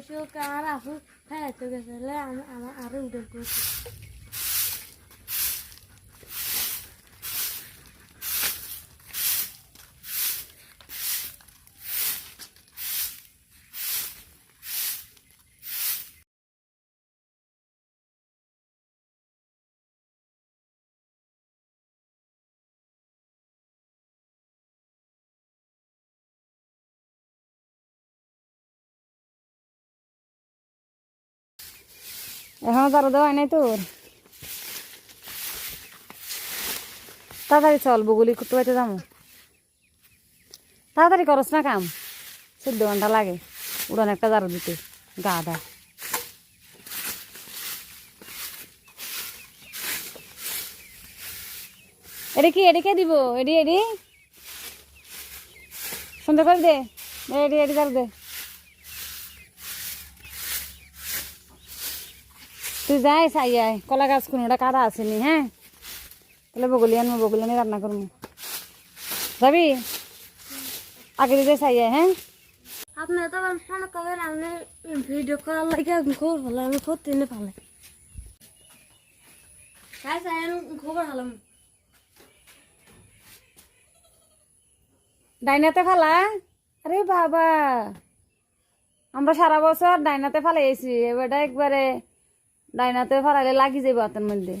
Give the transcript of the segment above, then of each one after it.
হয়েছে কার আপু হ্যাঁ তো গেছে আরও উঠে এখনও তারা দেওয়া নাই তোর। তাড়াতাড়ি চল, বগুলি করতে পারতে যাব। তাড়াতাড়ি করস না কাম। চোদ্দ ঘণ্টা লাগে, উড়ান একটা জারো দিতে, গা দা। এডি কি, এডি কে দিব? এডি এডি? সুন্দর করে দে। এডি এডি জারো দে। তুই যাই চাই আয় কলা গাছ কোনোটা কাটা আসেনি হ্যাঁ? তাহলে বগলি আনব বগলি আনি রান্না করব। যাবি? আগে দিতে চাই আয় হ্যাঁ? আপনি তো ফোন কবেন আপনি ভিডিও করার লাগে খবর ভালো আমি খবর তিনে ভালো খবর ভালো। ডাইনাতে ফালা? আরে বাবা! আমরা সারা বছর ডাইনাতে ফালাইছি এবারটা একবারে ডাইনাতে ফালাইলে লাগি যাবে হাতের মধ্যে।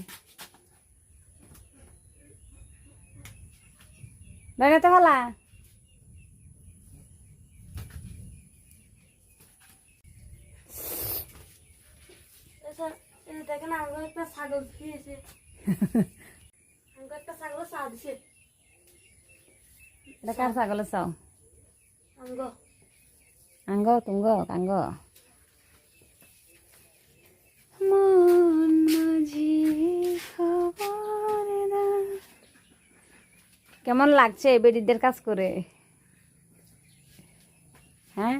ডাইনাতে ফালা দেখেন আমাকে একটা ছাগল খেয়েছে একটা ছাগল চা দিছে। এটা কার ছাগলের চাও আমগো আঙ্গ তুঙ্গ কাঙ্গ। মন মাঝি কেমন লাগছে বেডিদের কাজ করে? হ্যাঁ?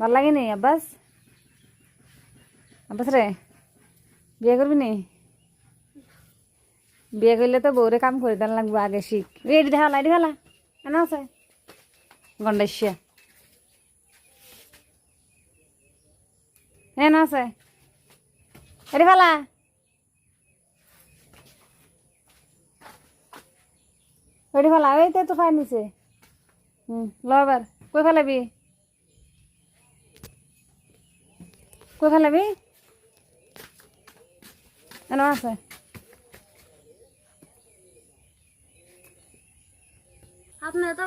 ভালো লাগেনি আব্বাস? আব্বাস রে, বিয়ে করবি নি? বিয়ে করলে তো বউরে কাম করে দেন লাগবে আগে শিখ। এডি দেখা এডি ফেলা কেন আছে। গন্ডাইশিয়া হ্যাঁ আছে। এডি ফেলা। এডি ফেলা। ওই তো ফাই নিছে। হুম ল এবার। কই ফেলাবি? কই ফেলাবি? কেন আছে। আপনি তো